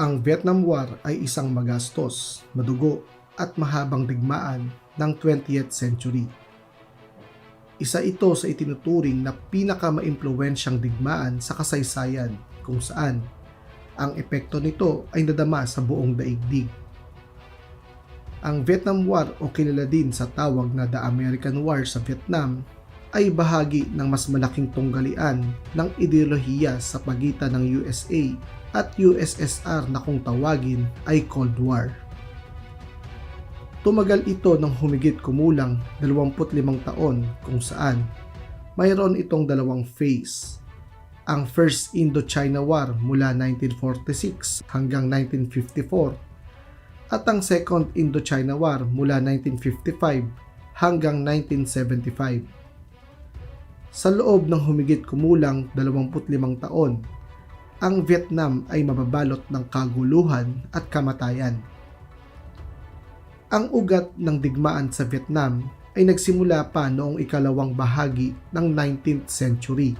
Ang Vietnam War ay isang magastos, madugo at mahabang digmaan ng 20th century. Isa ito sa itinuturing na pinakamaimpluwensyang digmaan sa kasaysayan kung saan ang epekto nito ay nadama sa buong daigdig. Ang Vietnam War o kilala din sa tawag na The American War sa Vietnam ay bahagi ng mas malaking tunggalian ng ideolohiya sa pagitan ng USA at USSR na kung tawagin ay Cold War. Tumagal ito ng humigit kumulang 25 taon kung saan mayroon itong dalawang phase. Ang First Indochina War mula 1946 hanggang 1954 at ang Second Indochina War mula 1955 hanggang 1975. Sa loob ng humigit kumulang 25 taon, ang Vietnam ay mababalot ng kaguluhan at kamatayan. Ang ugat ng digmaan sa Vietnam ay nagsimula pa noong ikalawang bahagi ng 19th century.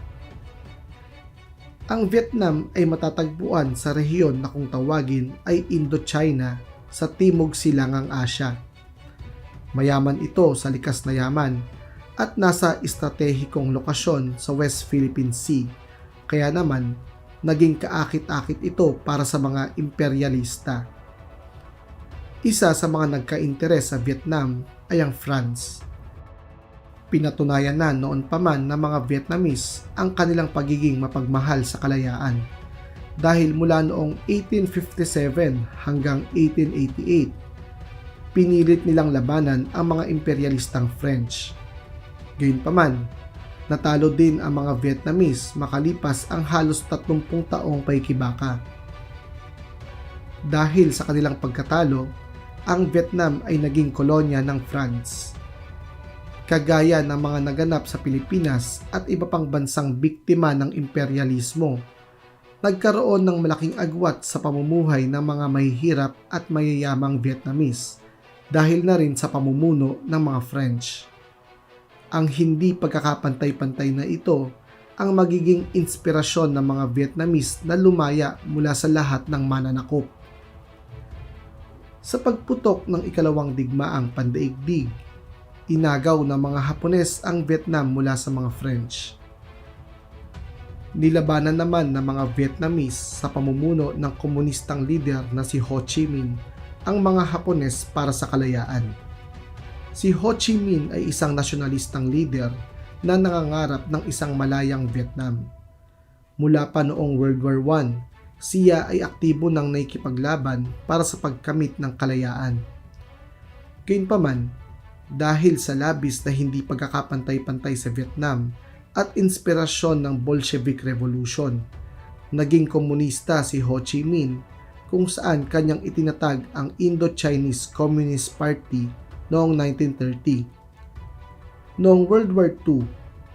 Ang Vietnam ay matatagpuan sa rehiyon na kung tawagin ay Indochina sa Timog Silangang Asya. Mayaman ito sa likas na yaman at nasa estratehikong lokasyon sa West Philippine Sea. Kaya naman, naging kaakit-akit ito para sa mga imperialista. Isa sa mga nagka-interes sa Vietnam ay ang France. Pinatunayan na noon pa man ng mga Vietnamese ang kanilang pagiging mapagmahal sa kalayaan dahil mula noong 1857 hanggang 1888, pinilit nilang labanan ang mga imperialistang French. Gayunpaman, natalo din ang mga Vietnamese makalipas ang halos 30 taong paikibaka. Dahil sa kanilang pagkatalo, ang Vietnam ay naging kolonya ng France. Kagaya ng mga naganap sa Pilipinas at iba pang bansang biktima ng imperialismo, nagkaroon ng malaking agwat sa pamumuhay ng mga mahihirap at mayayamang Vietnamese dahil na rin sa pamumuno ng mga French. Ang hindi pagkakapantay-pantay na ito ang magiging inspirasyon ng mga Vietnamese na lumaya mula sa lahat ng mananakop. Sa pagputok ng ikalawang digmaang pandaigdig, inagaw ng mga Hapones ang Vietnam mula sa mga French. Nilabanan naman ng mga Vietnamese sa pamumuno ng komunistang leader na si Ho Chi Minh ang mga Hapones para sa kalayaan. Si Ho Chi Minh ay isang nasyonalistang leader na nangangarap ng isang malayang Vietnam. Mula pa noong World War I, siya ay aktibo ng naikipaglaban para sa pagkamit ng kalayaan. Gayunpaman, dahil sa labis na hindi pagkakapantay-pantay sa Vietnam at inspirasyon ng Bolshevik Revolution, naging komunista si Ho Chi Minh kung saan kanyang itinatag ang Indo-Chinese Communist Party noong 1930. Noong World War II,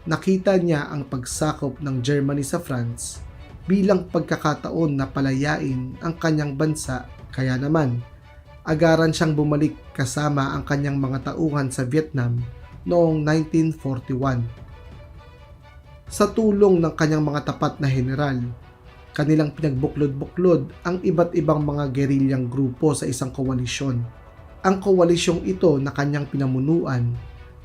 nakita niya ang pagsakop ng Germany sa France bilang pagkakataon na palayain ang kanyang bansa kaya naman agaran siyang bumalik kasama ang kanyang mga tauhan sa Vietnam noong 1941. Sa tulong ng kanyang mga tapat na general, kanilang pinagbuklod-buklod ang iba't ibang mga gerilyang grupo sa isang koalisyon. Ang koalisyong ito na kanyang pinamunuan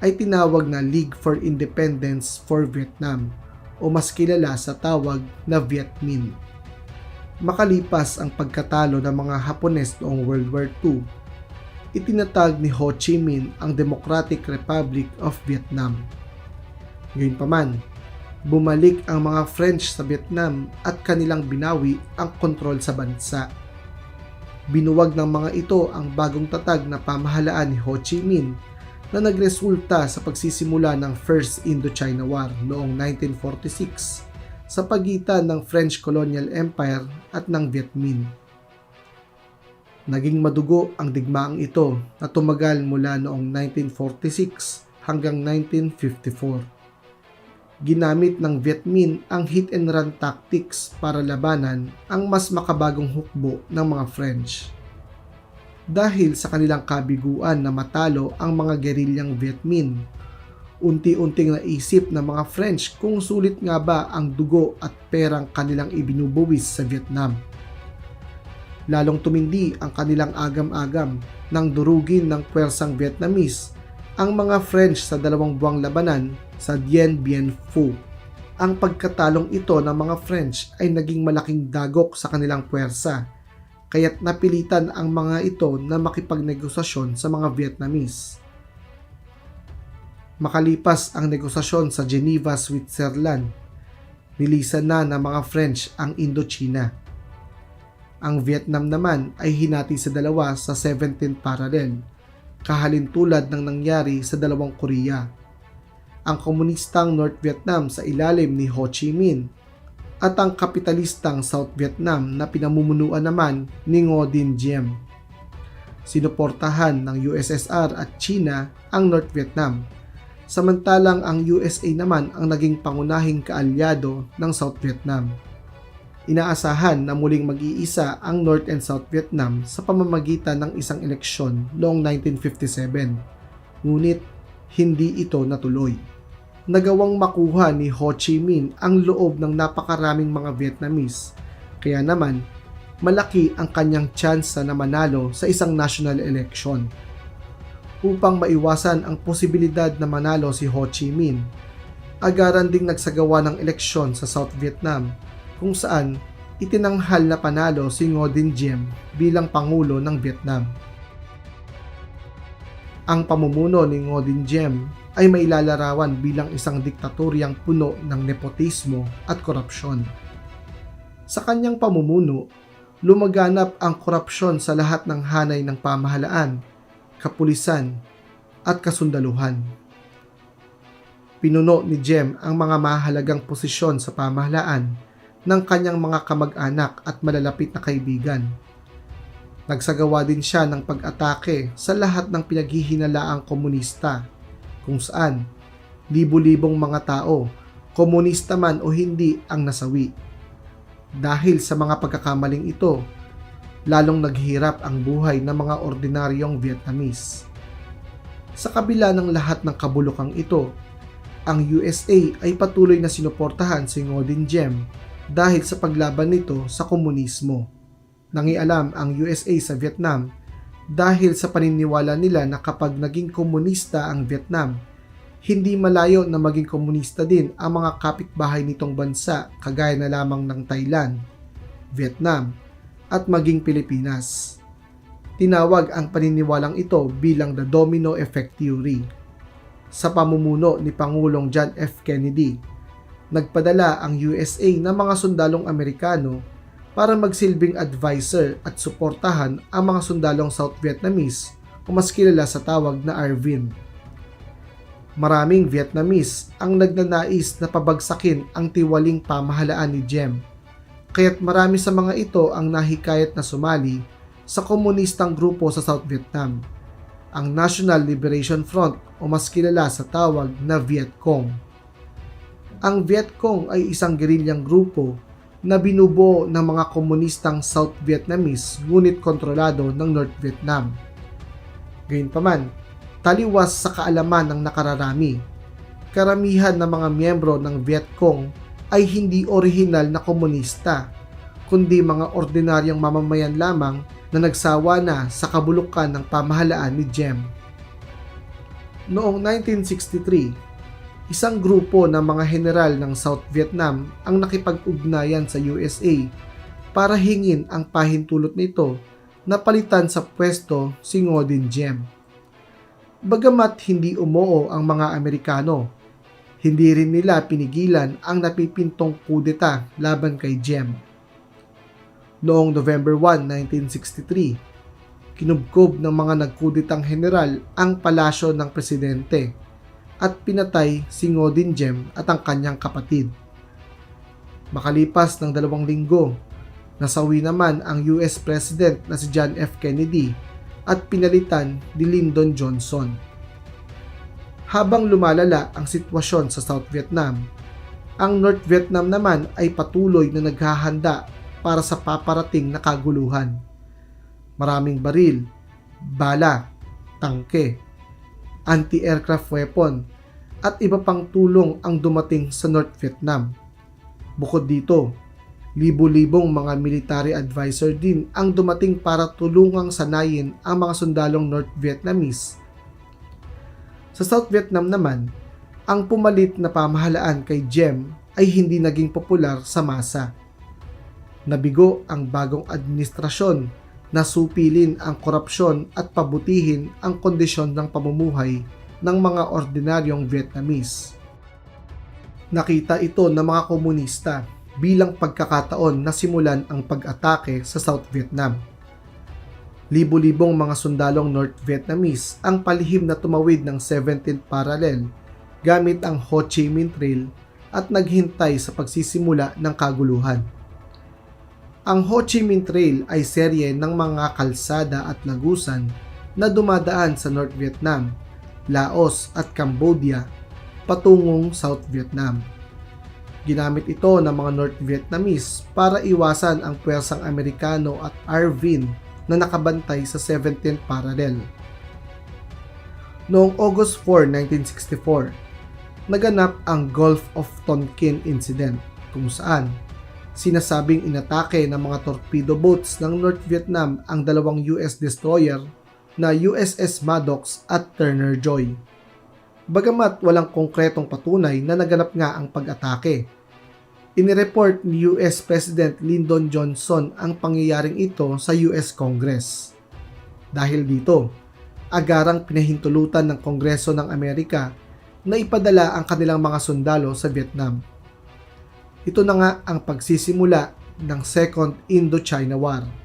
ay tinawag na League for Independence for Vietnam o mas kilala sa tawag na Viet Minh. Makalipas ang pagkatalo ng mga Hapones noong World War II, itinatag ni Ho Chi Minh ang Democratic Republic of Vietnam. Gayunpaman, bumalik ang mga French sa Vietnam at kanilang binawi ang kontrol sa bansa. Binuwag ng mga ito ang bagong tatag na pamahalaan ni Ho Chi Minh na nagresulta sa pagsisimula ng First Indochina War noong 1946 sa pagitan ng French Colonial Empire at ng Viet Minh. Naging madugo ang digmaang ito na tumagal mula noong 1946 hanggang 1954. Ginamit ng Viet Minh ang hit and run tactics para labanan ang mas makabagong hukbo ng mga French dahil sa kanilang kabiguan na matalo ang mga gerilyang Viet Minh. Unti-unting naisip ng mga French kung sulit nga ba ang dugo at perang kanilang ibinubuwis sa Vietnam. lalong tumindi ang kanilang agam-agam nang durugin ng pwersang Vietnamese ang mga French sa dalawang buwang labanan sa Dien Bien Phu. Ang pagkatalong ito ng mga French ay naging malaking dagok sa kanilang puwersa, kaya't napilitan ang mga ito na makipagnegosasyon sa mga Vietnamese. Makalipas ang negosasyon sa Geneva, Switzerland, nilisan na ng mga French ang Indochina. Ang Vietnam naman ay hinati sa dalawa sa 17th parallel, kahalintulad ng nangyari sa dalawang Korea. Ang komunistang North Vietnam sa ilalim ni Ho Chi Minh at ang kapitalistang South Vietnam na pinamumunuan naman ni Ngo Dinh Diem. Sinuportahan ng USSR at China ang North Vietnam samantalang ang USA naman ang naging pangunahing kaalyado ng South Vietnam. Inaasahan na muling mag-iisa ang North and South Vietnam sa pamamagitan ng isang eleksyon noong 1957, ngunit hindi ito natuloy. Nagawang makuha ni Ho Chi Minh ang loob ng napakaraming mga Vietnamese, kaya naman malaki ang kanyang tsansa na manalo sa isang national election upang maiwasan ang posibilidad na manalo si Ho Chi Minh. Agaran ding nagsagawa ng eleksyon sa South Vietnam kung saan itinanghal na panalo si Ngo Dinh Diem bilang Pangulo ng Vietnam. Ang pamumuno ni Ngo Dinh Diem ay mailalarawan bilang isang diktatoryang puno ng nepotismo at korupsyon. Sa kanyang pamumuno, lumaganap ang korupsyon sa lahat ng hanay ng pamahalaan kapulisan, at kasundaluhan. Pinuno ni Jem ang mga mahalagang posisyon sa pamahalaan ng kanyang mga kamag-anak at malalapit na kaibigan. Nagsagawa din siya ng pag-atake sa lahat ng pinaghihinalaang komunista kung saan libu-libong mga tao, komunista man o hindi ang nasawi. Dahil sa mga pagkakamaling ito, lalong naghirap ang buhay ng mga ordinaryong Vietnamese. Sa kabila ng lahat ng kabulukang ito, ang USA ay patuloy na sinuportahan si Ngo Dinh Diem dahil sa paglaban nito sa komunismo. Nangialam ang USA sa Vietnam dahil sa paniniwala nila na kapag naging komunista ang Vietnam, hindi malayo na maging komunista din ang mga kapitbahay nitong bansa kagaya na lamang ng Thailand, Vietnam at maging Pilipinas. Tinawag ang paniniwalang ito bilang the domino effect theory. Sa pamumuno ni Pangulong John F. Kennedy, nagpadala ang USA ng mga sundalong Amerikano para magsilbing advisor at suportahan ang mga sundalong South Vietnamese o mas kilala sa tawag na ARVIN. Maraming Vietnamese ang nagnanais na pabagsakin ang tiwaling pamahalaan ni Diem kaya't marami sa mga ito ang nahikayat na sumali sa komunistang grupo sa South Vietnam, ang National Liberation Front o mas kilala sa tawag na Viet Cong. Ang Viet Cong ay isang gerilyang grupo na binubuo ng mga komunistang South Vietnamese ngunit kontrolado ng North Vietnam. Gayunpaman, taliwas sa kaalaman ng nakararami, karamihan ng mga miyembro ng Viet Cong ay hindi orihinal na komunista, kundi mga ordinaryong mamamayan lamang na nagsawa na sa kabulukan ng pamahalaan ni Jem. Noong 1963, isang grupo ng mga general ng South Vietnam ang nakipag-ugnayan sa USA para hingin ang pahintulot nito na palitan sa pwesto si Ngo Dinh Diem. Bagamat hindi umoo ang mga Amerikano hindi rin nila pinigilan ang napipintong kudeta laban kay Jem. Noong November 1, 1963, kinubkob ng mga nagkuditang general ang palasyo ng presidente at pinatay si Ngo Dinh Diem at ang kanyang kapatid. Makalipas ng dalawang linggo, nasawi naman ang US President na si John F. Kennedy at pinalitan ni Lyndon Johnson habang lumalala ang sitwasyon sa South Vietnam. Ang North Vietnam naman ay patuloy na naghahanda para sa paparating na kaguluhan. Maraming baril, bala, tangke, anti-aircraft weapon, at iba pang tulong ang dumating sa North Vietnam. Bukod dito, Libo-libong mga military advisor din ang dumating para tulungang sanayin ang mga sundalong North Vietnamese. Sa South Vietnam naman, ang pumalit na pamahalaan kay Diem ay hindi naging popular sa masa. Nabigo ang bagong administrasyon na supilin ang korupsyon at pabutihin ang kondisyon ng pamumuhay ng mga ordinaryong Vietnamese. Nakita ito ng mga komunista bilang pagkakataon na simulan ang pag-atake sa South Vietnam. Libo-libong mga sundalong North Vietnamese ang palihim na tumawid ng 17th parallel gamit ang Ho Chi Minh Trail at naghintay sa pagsisimula ng kaguluhan. Ang Ho Chi Minh Trail ay serye ng mga kalsada at lagusan na dumadaan sa North Vietnam, Laos at Cambodia patungong South Vietnam. Ginamit ito ng mga North Vietnamese para iwasan ang pwersang Amerikano at Arvin na nakabantay sa 17th parallel. Noong August 4, 1964, naganap ang Gulf of Tonkin Incident kung saan sinasabing inatake ng mga torpedo boats ng North Vietnam ang dalawang US destroyer na USS Maddox at Turner Joy. Bagamat walang konkretong patunay na naganap nga ang pag-atake. Inireport ni US President Lyndon Johnson ang pangyayaring ito sa US Congress. Dahil dito, agarang pinahintulutan ng Kongreso ng Amerika na ipadala ang kanilang mga sundalo sa Vietnam. Ito na nga ang pagsisimula ng Second Indochina War.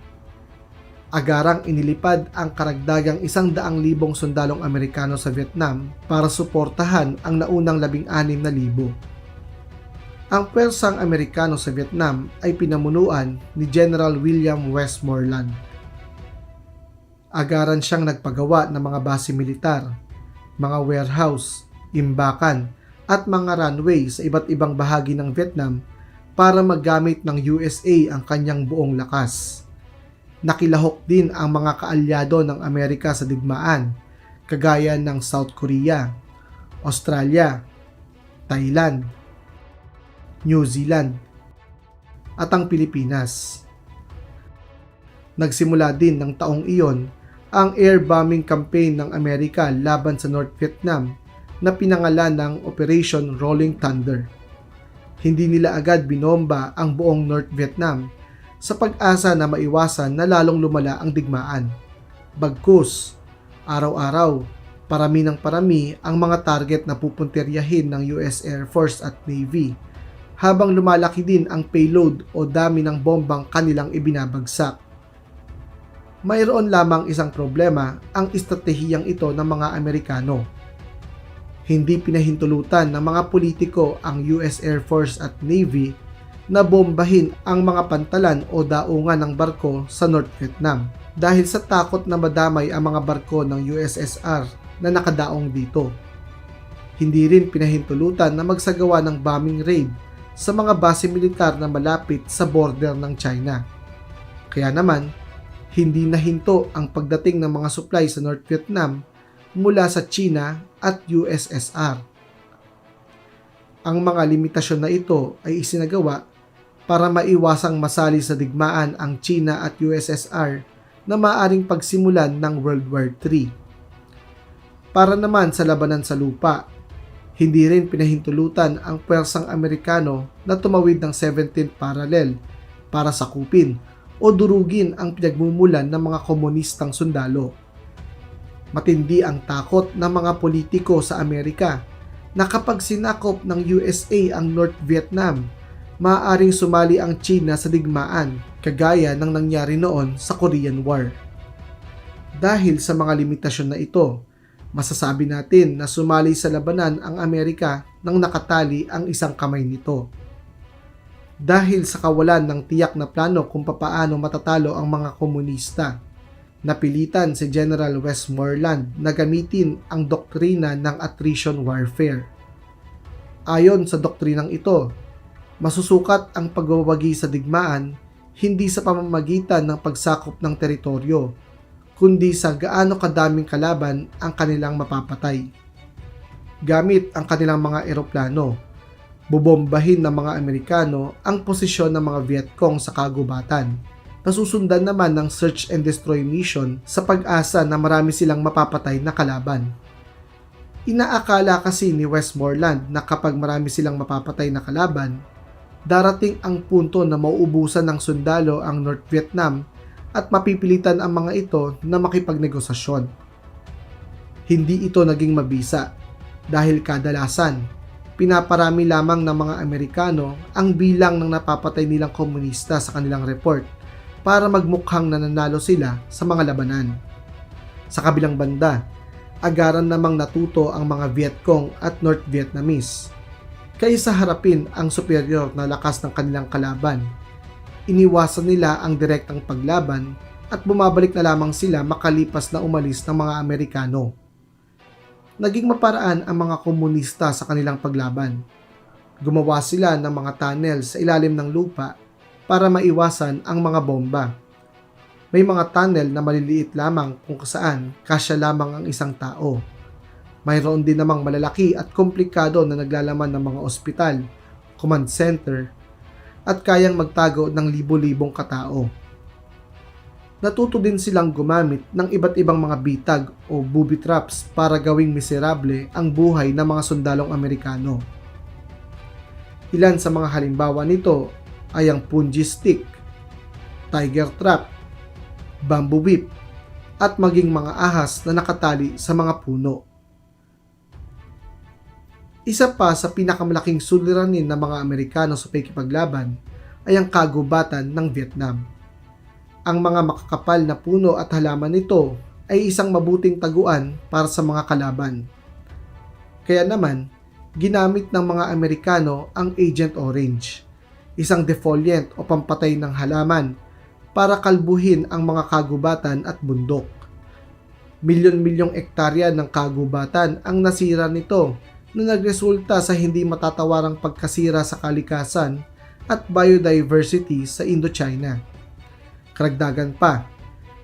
Agarang inilipad ang karagdagang isang daang libong sundalong Amerikano sa Vietnam para suportahan ang naunang labing anim na libo. Ang pwersang Amerikano sa Vietnam ay pinamunuan ni General William Westmoreland. Agaran siyang nagpagawa ng mga base militar, mga warehouse, imbakan at mga runway sa iba't ibang bahagi ng Vietnam para magamit ng USA ang kanyang buong lakas. Nakilahok din ang mga kaalyado ng Amerika sa digmaan, kagaya ng South Korea, Australia, Thailand, New Zealand, at ang Pilipinas. Nagsimula din ng taong iyon ang air bombing campaign ng Amerika laban sa North Vietnam na pinangalan ng Operation Rolling Thunder. Hindi nila agad binomba ang buong North Vietnam sa pag-asa na maiwasan na lalong lumala ang digmaan. Bagkus, araw-araw, parami ng parami ang mga target na pupunteryahin ng US Air Force at Navy habang lumalaki din ang payload o dami ng bombang kanilang ibinabagsak. Mayroon lamang isang problema ang estratehiyang ito ng mga Amerikano hindi pinahintulutan ng mga politiko ang US Air Force at Navy na bombahin ang mga pantalan o daungan ng barko sa North Vietnam dahil sa takot na madamay ang mga barko ng USSR na nakadaong dito. Hindi rin pinahintulutan na magsagawa ng bombing raid sa mga base militar na malapit sa border ng China. Kaya naman, hindi nahinto ang pagdating ng mga supply sa North Vietnam mula sa China at USSR. Ang mga limitasyon na ito ay isinagawa para maiwasang masali sa digmaan ang China at USSR na maaring pagsimulan ng World War III. Para naman sa labanan sa lupa, hindi rin pinahintulutan ang pwersang Amerikano na tumawid ng 17th parallel para sakupin o durugin ang pinagmumulan ng mga komunistang sundalo Matindi ang takot ng mga politiko sa Amerika na kapag sinakop ng USA ang North Vietnam, maaaring sumali ang China sa digmaan kagaya ng nangyari noon sa Korean War. Dahil sa mga limitasyon na ito, masasabi natin na sumali sa labanan ang Amerika nang nakatali ang isang kamay nito. Dahil sa kawalan ng tiyak na plano kung papaano matatalo ang mga komunista, napilitan si General Westmoreland na gamitin ang doktrina ng attrition warfare. Ayon sa doktrinang ito, masusukat ang pagbabagi sa digmaan hindi sa pamamagitan ng pagsakop ng teritoryo, kundi sa gaano kadaming kalaban ang kanilang mapapatay. Gamit ang kanilang mga eroplano, Bubombahin ng mga Amerikano ang posisyon ng mga Vietcong sa kagubatan. Nasusundan naman ng search and destroy mission sa pag-asa na marami silang mapapatay na kalaban. Inaakala kasi ni Westmoreland na kapag marami silang mapapatay na kalaban, darating ang punto na mauubusan ng sundalo ang North Vietnam at mapipilitan ang mga ito na makipagnegosasyon. Hindi ito naging mabisa dahil kadalasan pinaparami lamang ng mga Amerikano ang bilang ng napapatay nilang komunista sa kanilang report para magmukhang nananalo sila sa mga labanan. Sa kabilang banda, agaran namang natuto ang mga Vietcong at North Vietnamese. Kaysa harapin ang superior na lakas ng kanilang kalaban, iniwasan nila ang direktang paglaban at bumabalik na lamang sila makalipas na umalis ng mga Amerikano. Naging maparaan ang mga komunista sa kanilang paglaban. Gumawa sila ng mga tunnel sa ilalim ng lupa para maiwasan ang mga bomba. May mga tunnel na maliliit lamang kung saan kasya lamang ang isang tao. Mayroon din namang malalaki at komplikado na naglalaman ng mga ospital, command center, at kayang magtago ng libo-libong katao. Natuto din silang gumamit ng iba't ibang mga bitag o booby traps para gawing miserable ang buhay ng mga sundalong Amerikano. Ilan sa mga halimbawa nito ay ang punji stick, tiger trap, bamboo whip, at maging mga ahas na nakatali sa mga puno. Isa pa sa pinakamalaking suliranin ng mga Amerikano sa pakikipaglaban ay ang kagubatan ng Vietnam. Ang mga makakapal na puno at halaman nito ay isang mabuting taguan para sa mga kalaban. Kaya naman, ginamit ng mga Amerikano ang Agent Orange, isang defoliant o pampatay ng halaman para kalbuhin ang mga kagubatan at bundok. Milyon-milyong ektarya ng kagubatan ang nasira nito na nagresulta sa hindi matatawarang pagkasira sa kalikasan at biodiversity sa Indochina. Karagdagan pa,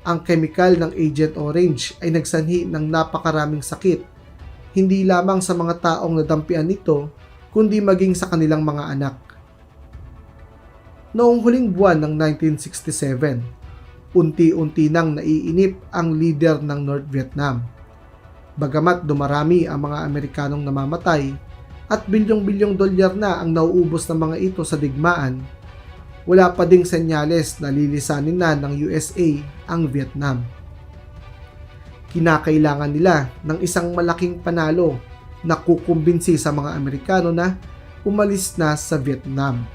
ang kemikal ng Agent Orange ay nagsanhi ng napakaraming sakit, hindi lamang sa mga taong nadampian nito, kundi maging sa kanilang mga anak. Noong huling buwan ng 1967, unti-unti nang naiinip ang leader ng North Vietnam. Bagamat dumarami ang mga Amerikanong namamatay at bilyong-bilyong dolyar na ang nauubos ng mga ito sa digmaan, wala pa ding senyales na lilisanin na ng USA ang Vietnam. Kinakailangan nila ng isang malaking panalo na kukumbinsi sa mga Amerikano na umalis na sa Vietnam.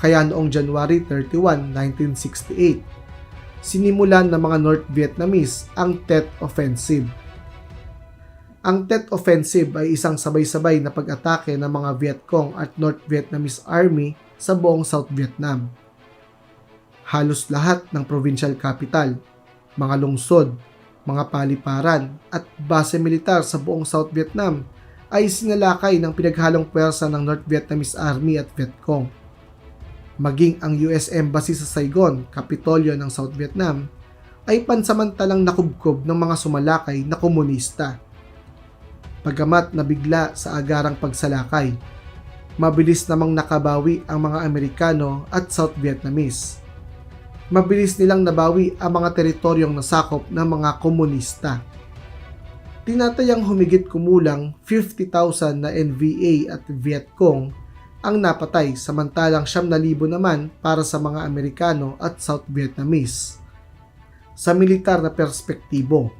Kaya noong January 31, 1968, sinimulan ng mga North Vietnamese ang Tet Offensive ang Tet Offensive ay isang sabay-sabay na pag-atake ng mga Vietcong at North Vietnamese Army sa buong South Vietnam. Halos lahat ng provincial capital, mga lungsod, mga paliparan at base militar sa buong South Vietnam ay sinalakay ng pinaghalong pwersa ng North Vietnamese Army at Vietcong. Maging ang US Embassy sa Saigon, kapitolyo ng South Vietnam, ay pansamantalang nakubkob ng mga sumalakay na komunista pagamat nabigla sa agarang pagsalakay. Mabilis namang nakabawi ang mga Amerikano at South Vietnamese. Mabilis nilang nabawi ang mga teritoryong nasakop ng mga komunista. Tinatayang humigit kumulang 50,000 na NVA at Vietcong ang napatay samantalang 7,000 naman para sa mga Amerikano at South Vietnamese. Sa militar na perspektibo,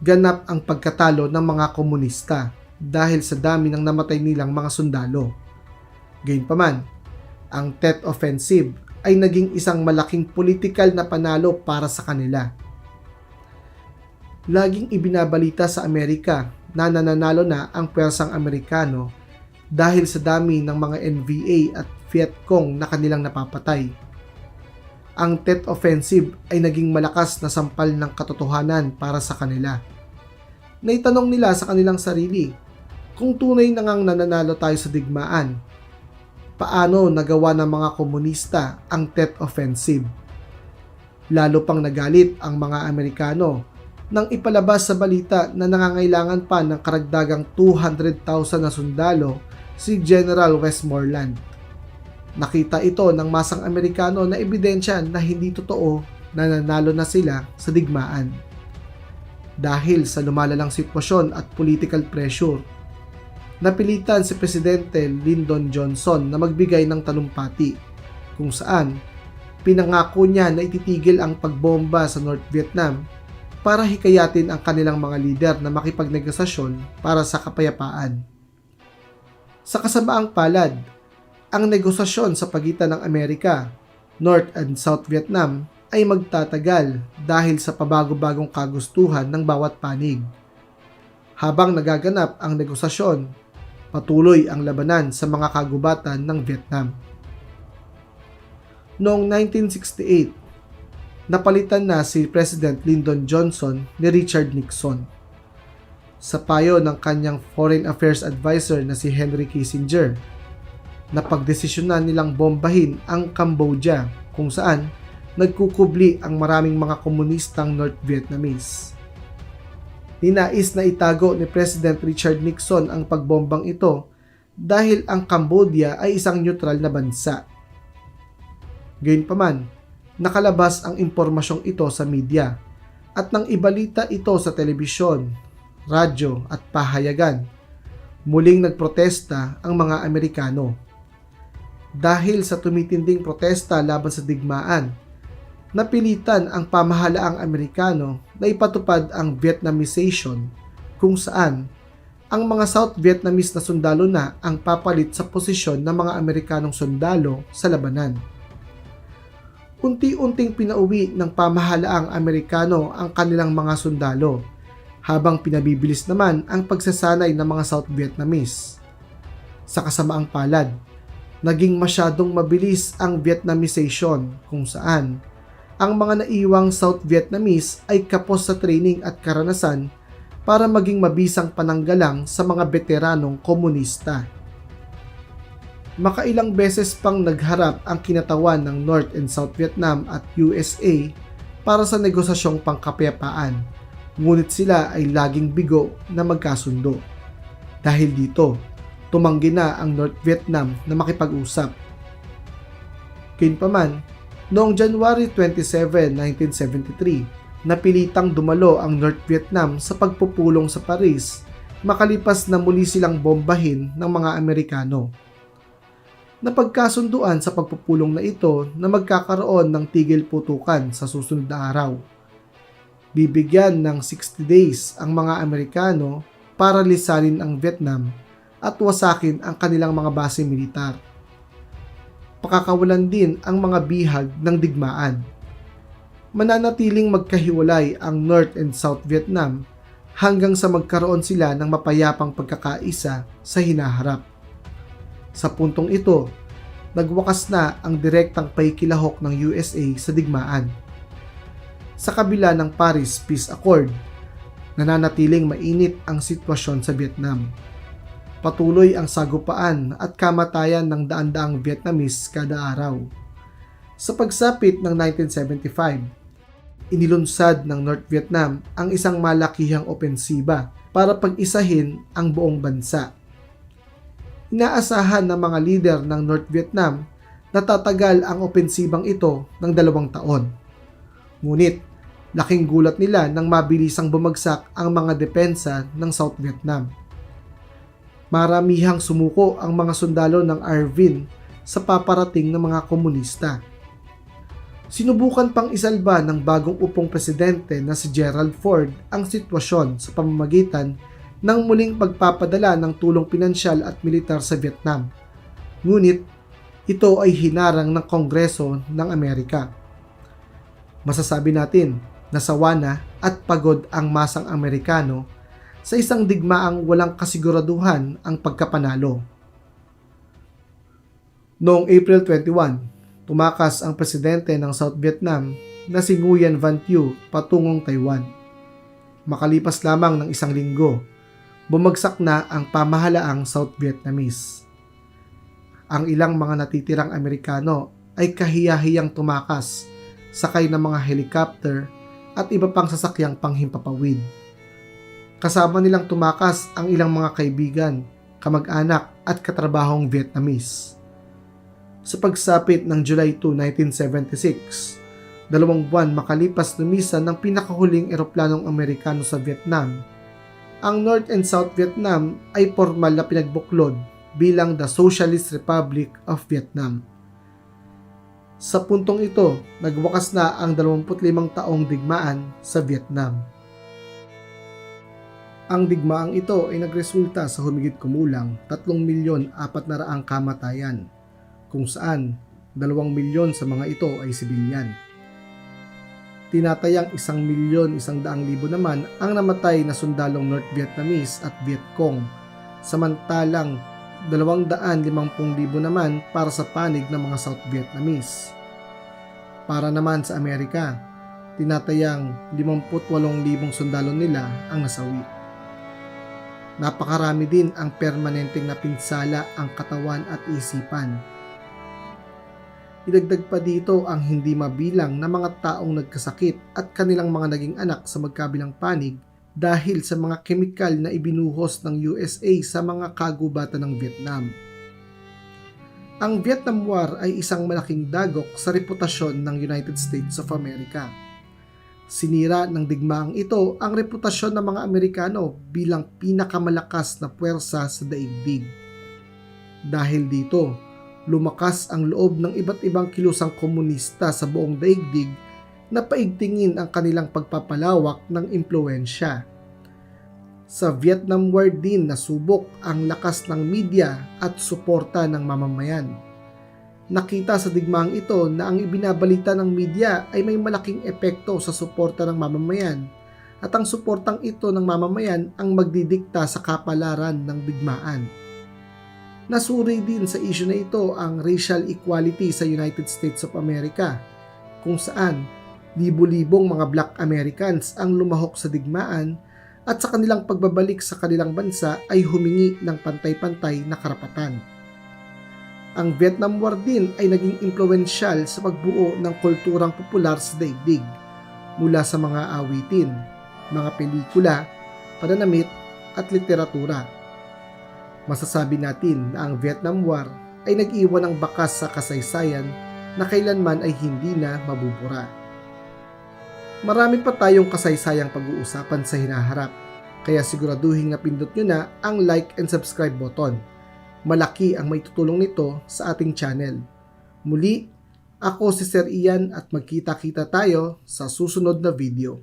ganap ang pagkatalo ng mga komunista dahil sa dami ng namatay nilang mga sundalo. Gayunpaman, ang Tet Offensive ay naging isang malaking politikal na panalo para sa kanila. Laging ibinabalita sa Amerika na nananalo na ang pwersang Amerikano dahil sa dami ng mga NVA at Vietcong na kanilang napapatay. Ang Tet Offensive ay naging malakas na sampal ng katotohanan para sa kanila naitanong nila sa kanilang sarili, kung tunay na ngang nananalo tayo sa digmaan, paano nagawa ng mga komunista ang Tet Offensive? Lalo pang nagalit ang mga Amerikano nang ipalabas sa balita na nangangailangan pa ng karagdagang 200,000 na sundalo si General Westmoreland. Nakita ito ng masang Amerikano na ebidensya na hindi totoo na nanalo na sila sa digmaan. Dahil sa lumalalang sitwasyon at political pressure, napilitan si Presidente Lyndon Johnson na magbigay ng talumpati kung saan pinangako niya na ititigil ang pagbomba sa North Vietnam para hikayatin ang kanilang mga lider na makipagnegosasyon para sa kapayapaan. Sa kasamaang palad, ang negosasyon sa pagitan ng Amerika, North and South Vietnam ay magtatagal dahil sa pabago-bagong kagustuhan ng bawat panig. Habang nagaganap ang negosasyon, patuloy ang labanan sa mga kagubatan ng Vietnam. Noong 1968, napalitan na si President Lyndon Johnson ni Richard Nixon. Sa payo ng kanyang Foreign Affairs Advisor na si Henry Kissinger, napagdesisyonan nilang bombahin ang Cambodia kung saan nagkukubli ang maraming mga komunistang North Vietnamese. Ninais na itago ni President Richard Nixon ang pagbombang ito dahil ang Cambodia ay isang neutral na bansa. Gayunpaman, nakalabas ang impormasyong ito sa media at nang ibalita ito sa telebisyon, radyo at pahayagan, muling nagprotesta ang mga Amerikano. Dahil sa tumitinding protesta laban sa digmaan, napilitan ang pamahalaang Amerikano na ipatupad ang Vietnamization kung saan ang mga South Vietnamese na sundalo na ang papalit sa posisyon ng mga Amerikanong sundalo sa labanan. Unti-unting pinauwi ng pamahalaang Amerikano ang kanilang mga sundalo habang pinabibilis naman ang pagsasanay ng mga South Vietnamese. Sa kasamaang palad, naging masyadong mabilis ang Vietnamization kung saan ang mga naiwang South Vietnamese ay kapos sa training at karanasan para maging mabisang pananggalang sa mga veteranong komunista. Makailang beses pang nagharap ang kinatawan ng North and South Vietnam at USA para sa negosasyong pangkapayapaan, ngunit sila ay laging bigo na magkasundo. Dahil dito, tumanggi na ang North Vietnam na makipag-usap. Gayunpaman, noong January 27, 1973, napilitang dumalo ang North Vietnam sa pagpupulong sa Paris makalipas na muli silang bombahin ng mga Amerikano. Napagkasunduan sa pagpupulong na ito na magkakaroon ng tigil putukan sa susunod na araw. Bibigyan ng 60 days ang mga Amerikano para lisanin ang Vietnam at wasakin ang kanilang mga base militar. Pakakawalan din ang mga bihag ng digmaan. Mananatiling magkahiwalay ang North and South Vietnam hanggang sa magkaroon sila ng mapayapang pagkakaisa sa hinaharap. Sa puntong ito, nagwakas na ang direktang paikilahok ng USA sa digmaan. Sa kabila ng Paris Peace Accord, nananatiling mainit ang sitwasyon sa Vietnam. Patuloy ang sagupaan at kamatayan ng daan-daang Vietnamese kada araw. Sa pagsapit ng 1975, inilunsad ng North Vietnam ang isang malakihang opensiba para pag-isahin ang buong bansa inaasahan ng mga lider ng North Vietnam na tatagal ang opensibang ito ng dalawang taon. Ngunit, laking gulat nila nang mabilisang bumagsak ang mga depensa ng South Vietnam. Maramihang sumuko ang mga sundalo ng Arvin sa paparating ng mga komunista. Sinubukan pang isalba ng bagong upong presidente na si Gerald Ford ang sitwasyon sa pamamagitan ng muling pagpapadala ng tulong pinansyal at militar sa Vietnam. Ngunit ito ay hinarang ng Kongreso ng Amerika. Masasabi natin na sawa na at pagod ang masang Amerikano sa isang digmaang walang kasiguraduhan ang pagkapanalo. Noong April 21, tumakas ang presidente ng South Vietnam na si Nguyen Van Thieu patungong Taiwan. Makalipas lamang ng isang linggo, bumagsak na ang pamahalaang South Vietnamese. Ang ilang mga natitirang Amerikano ay kahiyahiyang tumakas, sakay ng mga helicopter at iba pang sasakyang panghimpapawid. Kasama nilang tumakas ang ilang mga kaibigan kamag-anak at katrabahong Vietnamese. Sa pagsapit ng July 2, 1976, dalawang buwan makalipas lumisan ng pinakahuling eroplanong Amerikano sa Vietnam, ang North and South Vietnam ay formal na pinagbuklod bilang the Socialist Republic of Vietnam. Sa puntong ito, nagwakas na ang 25 taong digmaan sa Vietnam. Ang digmaang ito ay nagresulta sa humigit kumulang 3 milyon 400 kamatayan, kung saan 2 milyon sa mga ito ay sibilyan. Tinatayang 1 milyon 100 libo naman ang namatay na sundalong North Vietnamese at Viet Cong, samantalang 250,000 naman para sa panig ng mga South Vietnamese. Para naman sa Amerika, tinatayang 58,000 sundalo nila ang nasawi. Napakarami din ang permanenteng napinsala ang katawan at isipan. Idagdag pa dito ang hindi mabilang na mga taong nagkasakit at kanilang mga naging anak sa magkabilang panig dahil sa mga kemikal na ibinuhos ng USA sa mga kagubatan ng Vietnam. Ang Vietnam War ay isang malaking dagok sa reputasyon ng United States of America. Sinira ng digmaang ito ang reputasyon ng mga Amerikano bilang pinakamalakas na puwersa sa daigdig. Dahil dito, lumakas ang loob ng iba't ibang kilusang komunista sa buong daigdig na paigtingin ang kanilang pagpapalawak ng impluensya. Sa Vietnam War din nasubok ang lakas ng media at suporta ng mamamayan. Nakita sa digmaang ito na ang ibinabalita ng media ay may malaking epekto sa suporta ng mamamayan at ang suportang ito ng mamamayan ang magdidikta sa kapalaran ng digmaan. Nasuri din sa issue na ito ang racial equality sa United States of America kung saan libo-libong mga black Americans ang lumahok sa digmaan at sa kanilang pagbabalik sa kanilang bansa ay humingi ng pantay-pantay na karapatan. Ang Vietnam War din ay naging impluensyal sa pagbuo ng kulturang popular sa daigdig mula sa mga awitin, mga pelikula, pananamit at literatura. Masasabi natin na ang Vietnam War ay nag-iwan ng bakas sa kasaysayan na kailanman ay hindi na mabubura. Marami pa tayong kasaysayang pag-uusapan sa hinaharap, kaya siguraduhin na pindot nyo na ang like and subscribe button malaki ang may tutulong nito sa ating channel. Muli, ako si Sir Ian at magkita-kita tayo sa susunod na video.